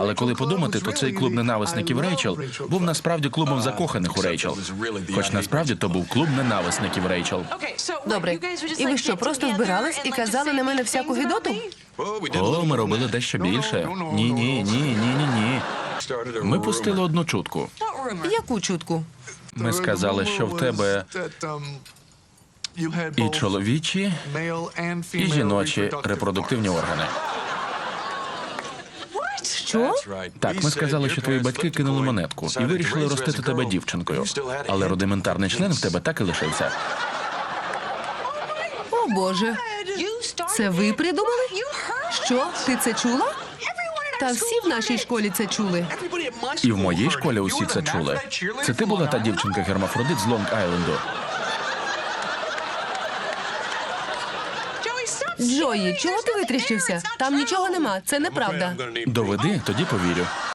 Але коли подумати, то цей клуб ненависників Рейчел був насправді клубом закоханих у Рейчел. Хоч насправді то був клуб ненависників Рейчел. Добре. І ви що, просто збирались і казали на мене всяку гідоту? О, ми робили дещо більше. Ні, ні, ні, ні, ні, ні. Ми пустили одну чутку. Яку чутку? Ми сказали, що в тебе і чоловічі, і жіночі репродуктивні органи. Що? Так, ми сказали, що твої батьки кинули монетку і вирішили ростити тебе дівчинкою. Але рудиментарний член в тебе так і лишився. О Боже, це ви придумали? Що? Ти це чула? Та всі в нашій школі це чули. І в моїй школі усі це чули. Це ти була та дівчинка гермафродит з Лонг Айленду. Джої, чого ти витріщився? Там нічого нема. Це неправда. Доведи, тоді повірю.